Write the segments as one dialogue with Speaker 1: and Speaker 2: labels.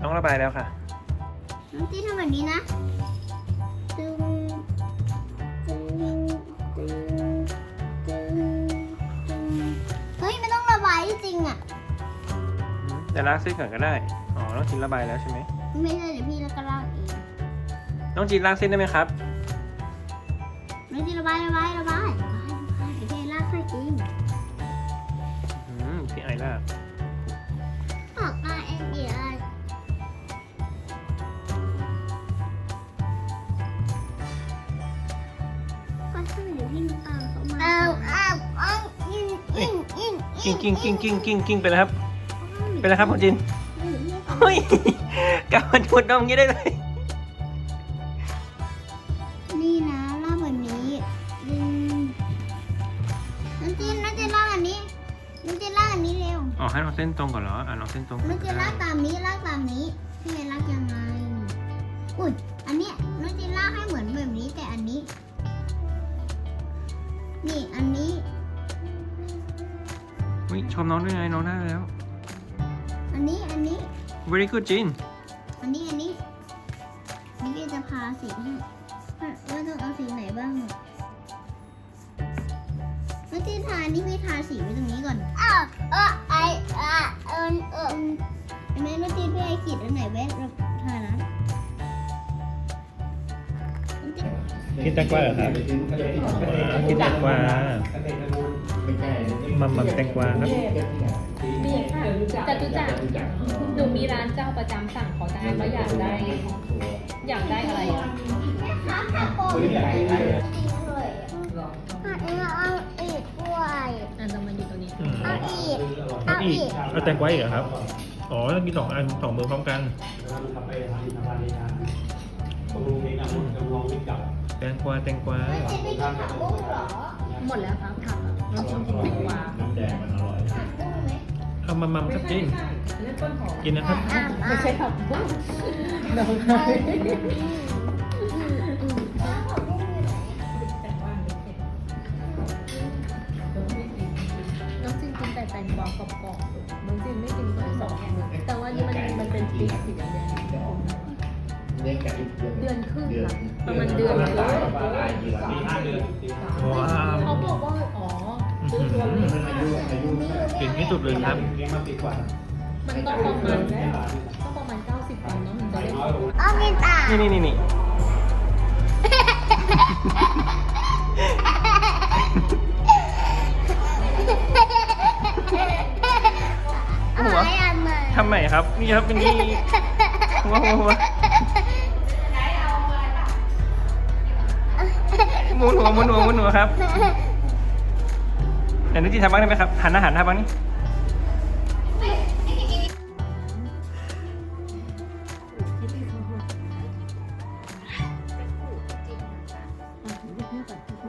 Speaker 1: น้องระบายแล้วค่ะ
Speaker 2: น้องจีทำแบบนี้นะตึงตึงตึงตึงตึงเฮ้ยไม่ต้องระบายจริงอะ
Speaker 1: แต่ล้างเส้นก่อนก็ได้ อ๋อ น้องจินระบายแล้วใช่ไหม
Speaker 2: ไม่ใช่เดี๋ยวพี่แล้วก็ลากเอง
Speaker 1: น้องจินล้างเส้นได้ไหมครับ
Speaker 2: น้องจีระบายระบายระบายระบายระบายเดี๋ยวพี่ลากให้เอง
Speaker 1: อืมพี่ไอลาก
Speaker 2: นอินอิน
Speaker 1: กิ้งกิ้งกิ้งกิ้งกิ้งกิ้งไปแล้วครับ ไปแล้วครับน้อจินเฮ้ยกลับมาจุดน้องงี้ได้เลย
Speaker 2: นี่นะลากแบบนี้ดึงน้องจีนน้องจีนลากอันนี้น้องจีนลากอันนี้เร็ว
Speaker 1: อ๋อให้น้องเส้นตรงก่อนเหรออะน้องเส้นตรงก่
Speaker 2: น้
Speaker 1: อ
Speaker 2: งจี
Speaker 1: ก็
Speaker 2: น
Speaker 1: ได้
Speaker 2: ลากตามนี้ลากตามนี้พี่เมย์ลากยังไงอุ้ยอันเนี้ย มน้อ
Speaker 1: งด้วยไงน้องได้แล้ว
Speaker 2: อันนี้อันนี้
Speaker 1: very good จิน
Speaker 2: อันนี้อันนี้นี่พี่จะพาสีให้ว่าว่าต้องเอาสีไหนบ้างน้องจีนทาอันนี้พี่ทาสีไว้ตรงนี้ก่อนอ้าวเออไออะเอินเอินเห็นไหมน้องจีนพี่ไอขีดอันไหนไว้เราทานะน้องจีน
Speaker 1: กินแตงกวาเหรอครับกินแตงกวา มัมมัมแตงกวาครับ
Speaker 3: มีค่ะจตุจักรหนูมีร้านเจ้าประจำสั่งเขาได้ว่าอยากได้ อยากได้อะไรอะ
Speaker 2: ครับแต่โปรจริงเลยอะเอ็งเอาอีกด้วย
Speaker 3: อันจะมาอยู่ตัวนี้
Speaker 2: เอาอีก
Speaker 1: เอาอีกเอาแตงกวาอีกเหรอครับ อ๋อต้องกินสองอันสองมือพร้อมกัน แตงกวาแตงกวา
Speaker 2: ไม่ใช่ไม่กินผักบุ้งเหรอ
Speaker 3: หมดแล้วครับผักอะ เราชอบกินแตงกวา
Speaker 2: ผักบุ้งไหม
Speaker 1: เอามัมมัมครับจินกินนะครับ
Speaker 2: อะ
Speaker 3: ไม่ใช่ผักบุ้งน้อง
Speaker 2: ผักบุ้งอยู่ไหน
Speaker 3: น้องจินกินแต่แตงกวากรอบๆน้องจินไม่กินข้าวสองแต่ว่านี่มันมันเป็นปีกสีแดงเดือนครึ่งค่ะประมาณเดือนเลย กิ
Speaker 1: นที่สุดเลยครับ
Speaker 3: มันต้องประมาณต้องประมาณ90วันเนาะถึงจะได้
Speaker 2: เอากินตา
Speaker 1: นี่นี่นี่นี่
Speaker 2: เอาไว้อันใหม่
Speaker 1: ทำใหม่ครับ นี่ครับเป็นนี่หัวหัวหัวหมุนหัวหมุนหัวหมุนหัวครับ เดี๋ยวนึกจีทำบ้างได้ไหมครับ หันหน้าหันหน้าบ้างนี่
Speaker 2: เอาเองก็ได้เดี๋ยกไอก็เอนก่อน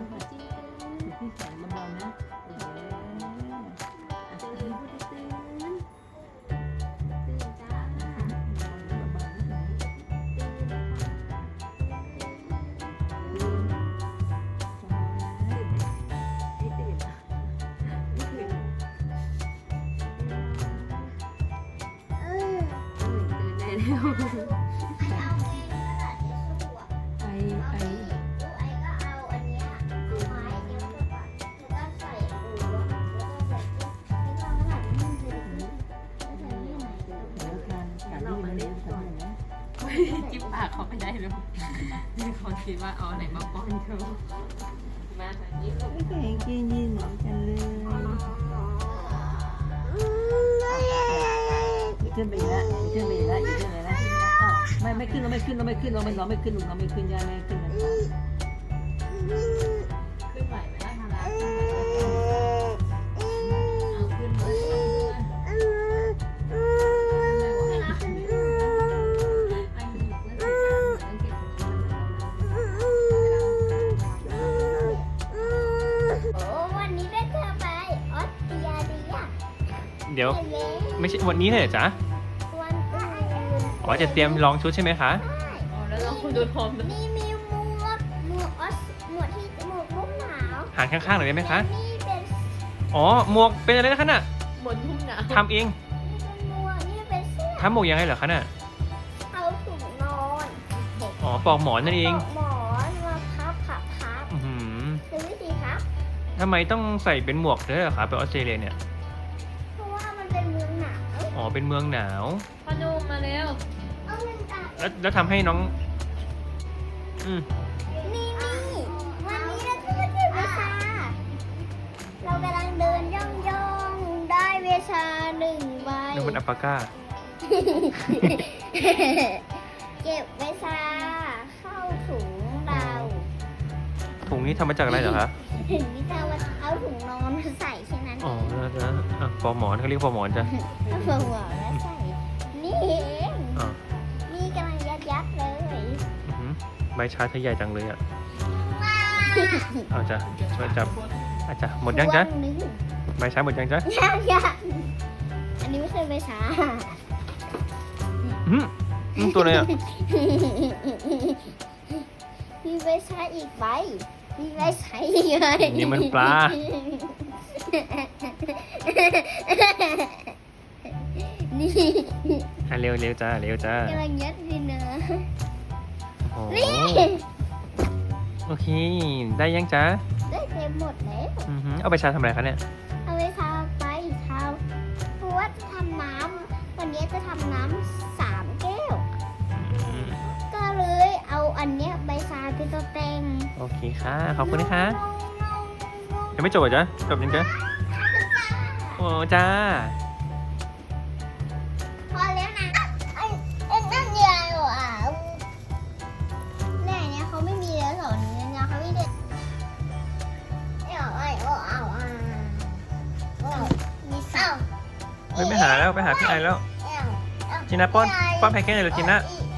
Speaker 2: ไม่ใส่นี่ไหนเลย
Speaker 3: จิ้มปากเขาไม่ได้เลยมีคนคิดว่าเอาไหนมาป้อนเขามาทางนี้
Speaker 4: ไม่เคยกินยีนเหมือนกันเลย ขึ้นไปอีกแล้วขึ้นไปอีกแล้วขึ้นไปแล้วอ้าวไม่ไม่ขึ้นเราไม่ขึ้นเราไม่ขึ้นเราไม่เราไม่ขึ้นเราไม่ขึ้นยายไม่ขึ้นนะ
Speaker 3: ขึ้นไหวไหมล่ะทาราเอาขึ้นเลยเอาขึ้นเลยอันนี้เรื่องการเก็บของ
Speaker 2: โอ้วันนี้ได้เธอไปออสเตรียดีอะ
Speaker 1: เดี๋ยว
Speaker 2: ไหม
Speaker 1: ไม่ใช่วันนี้เลยเหรอจ๊ะ
Speaker 2: วันอื่น
Speaker 1: อ๋อจะเตรียมลองชุดใช่ไหมคะ
Speaker 2: ใช่
Speaker 3: อ๋อแล้วเราคุณดูพร้อมด้วย
Speaker 2: นี่มีหมวกหมวกออสหมวกที่หมวกลูกหนาว
Speaker 1: หันข้างๆหน่อยได้ไหมคะ
Speaker 2: นี่เป็น
Speaker 1: อ๋อ หมวกเป็นอะไรนะคะน่ะ
Speaker 3: หมดทุ่มหนาว
Speaker 1: ทำเอง
Speaker 2: นี่เป็นหมวกนี่เป็นเสื้อ
Speaker 1: ทำหมวกยังไงเหรอคะน่ะอ๋อปอกหมอนนั่นเอง
Speaker 2: หมอนมาพับพับพับ
Speaker 1: อื้อหือ
Speaker 2: คือวิธีพับ
Speaker 1: ทำไมต้องใส่เป็นหมวกด้วยเหรอครับไปออสเตรเลียเนี่ย
Speaker 2: อ๋
Speaker 1: อ เป็นเมืองหนาว
Speaker 3: พอนุ่มมาเร็ว
Speaker 2: เอามันจะ
Speaker 1: แล้วแล้วทำให้น้อง อืม
Speaker 2: นี่นี่วันนี้เราจะมาเก็บเวชา เรากำลังเดินย่องย่องๆได้เวชาหนึ่งใบ
Speaker 1: นึกเป็นอัปปาก้า
Speaker 2: เก็บเวชาเข้าถุงเรา
Speaker 1: ถุงนี้ทำมาจากอะไรเหรอคะ
Speaker 2: ถึงนี่จะเอาเอาถุงนอนมาใส่แค่ นั้น
Speaker 1: อ๋อแล้วแล้วอะปอกหมอนเขาเรียกปอกหมอนจ้ะ
Speaker 2: เอาหัวแล้วใส่นี่เอง
Speaker 1: อ๋อ
Speaker 2: นี่กำลังยัดยัดๆเลย
Speaker 1: อื้อหือใบชาเธอใหญ่จังเลยอะเอาจ้ะช่วยจับอาจ้ะหมดยังจ๊ะ
Speaker 2: วันหนึง
Speaker 1: ใบชาหมดยังจ๊ะ
Speaker 2: ยังยังอันนี้ไม่ใช่เวชา
Speaker 1: อื้อหืออืมตัวอะไรอะ
Speaker 2: มีใบชาอีกใบมีใบชาอีกใบ
Speaker 1: นี่มันปลา
Speaker 2: นี่
Speaker 1: อะเร็วเร็วจ้าเร็วจ้ากำ
Speaker 2: ลังยัดดินนะ
Speaker 1: โอ้โห
Speaker 2: นี่
Speaker 1: โอเค ได้ยังจ๊ะ
Speaker 2: ได้เต็มหมดแล้ว
Speaker 1: อือหือเอาใบชาทำอะไรคะเนี่ย
Speaker 2: เอาไปทาไปทาเพราะว่าจะทำน้ำวันนี้จะทำน้ำสามแก้ว
Speaker 1: อืม
Speaker 2: ก็เลยเอาอันเนี้ยใบชาไปตัวเต็ง
Speaker 1: โอเคค่ะ ขอบคุณนะคะ ยังไม่จบเหรอจ๊ะจบยังจ๊ะโอ้จ้า
Speaker 2: พอแล้วนะไอ้ไอ้นั่นยายว่ะแน่เนี้ยเขาไม่มีแล้วสอนนี้นะเขาไม่เด็ดเอาไอ้เอาเอาอาเอามีเศร้า
Speaker 1: เฮ้ยไปหาแล้วไปหาพี่ไอแล้ว จินะป้อนป้อนแพนเค้กหน่อยเลยจินะ
Speaker 2: เ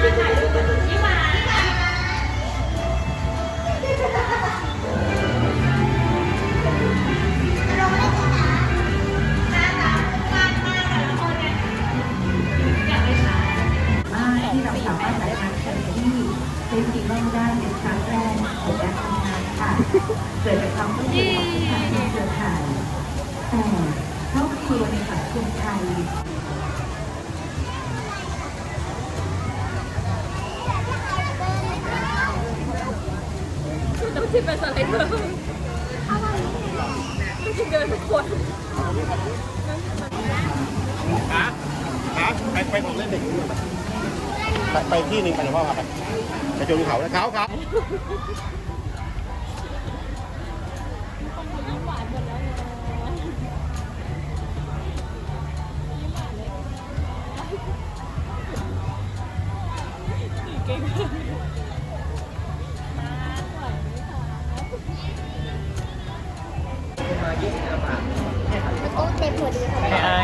Speaker 2: 跟
Speaker 5: 他一
Speaker 2: 样。
Speaker 5: ที่เป็นสไลเดอร์ที่เดินทุกคน
Speaker 6: ขาขาไปไปของเล่นเด็กไปไปที่หนึ่งไปเดี๋ยวพ่อพาไปไปจนเขาแล้วเขาเขา
Speaker 2: แล้วก็เต็มพอดีค่ะ
Speaker 1: ให้ไอ้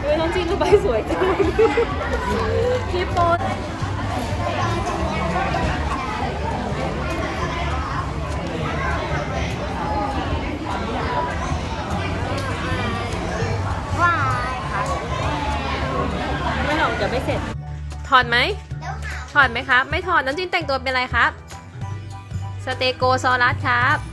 Speaker 5: เฮ้ยน้องจีนดูใบสวยจังพี่โป๊ต
Speaker 2: ว้ายค่ะ
Speaker 5: ไม่หรอกเดี๋ยวไม่เสร็จ ถอดไหมถอดไหมครับ ไม่ถอดน้องจินแต่งตัวเป็นอะไรครับ สเตโกซอรัสครับ